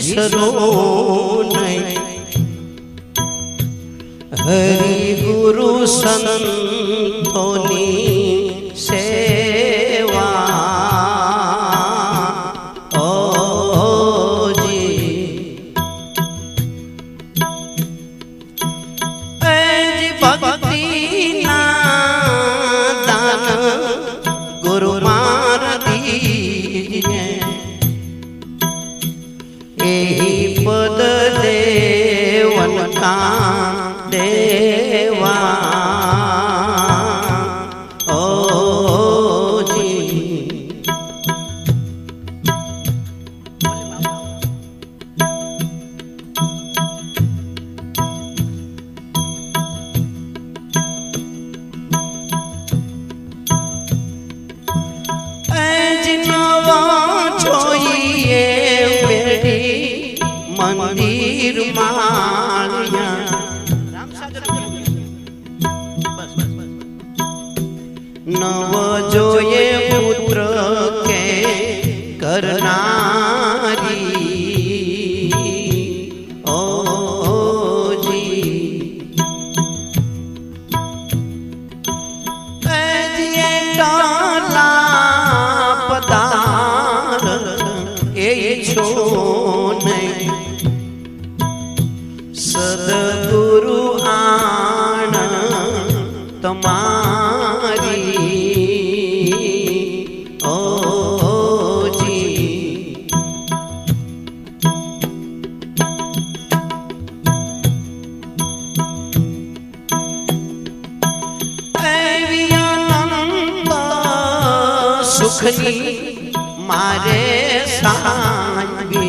विसरो नहीं। हरि गुरु संतोनी सेवा। ओ जी। ए जी भक्ति એહી પદ દેવન કા મંદિર નવ જોઈએ પુત્ર કે કરનારી સદગુરુ આણ તમારી ઓજી એવી અનંત સુખની મારે સાંગી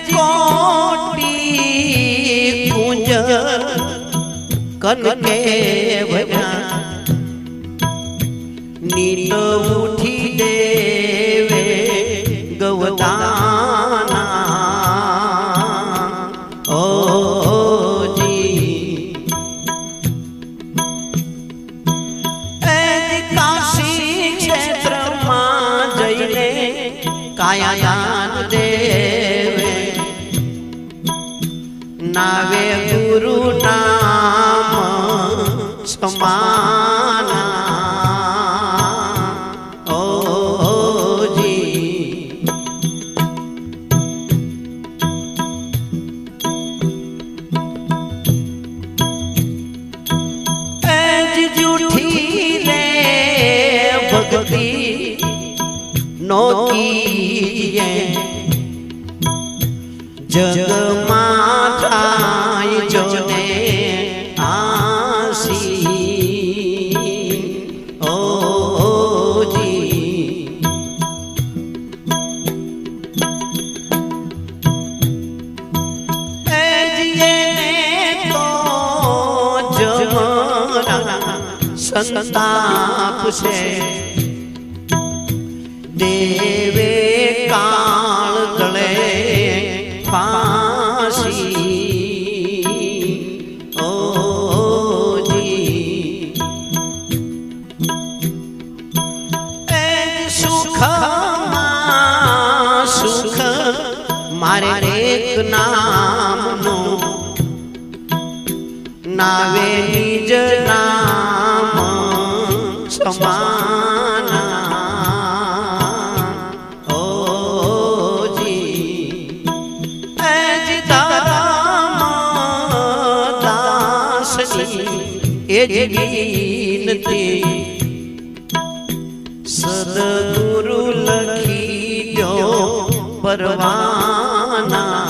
કોટી કુંજ કનકે ભજ્યા નીલ ઉઠી നോക്കിയേ ജഗമാതായി ജോനെ ആസി ഓ ജീ संताप से દેવે કાળ ગળે ફાંસી ઓજી એ સુખમાં સુખ, મારે એક નામનું. નાવે નિજ નામ, સમાના દાસની એ જ વિનતી સદગુરુ લખી દો પરવા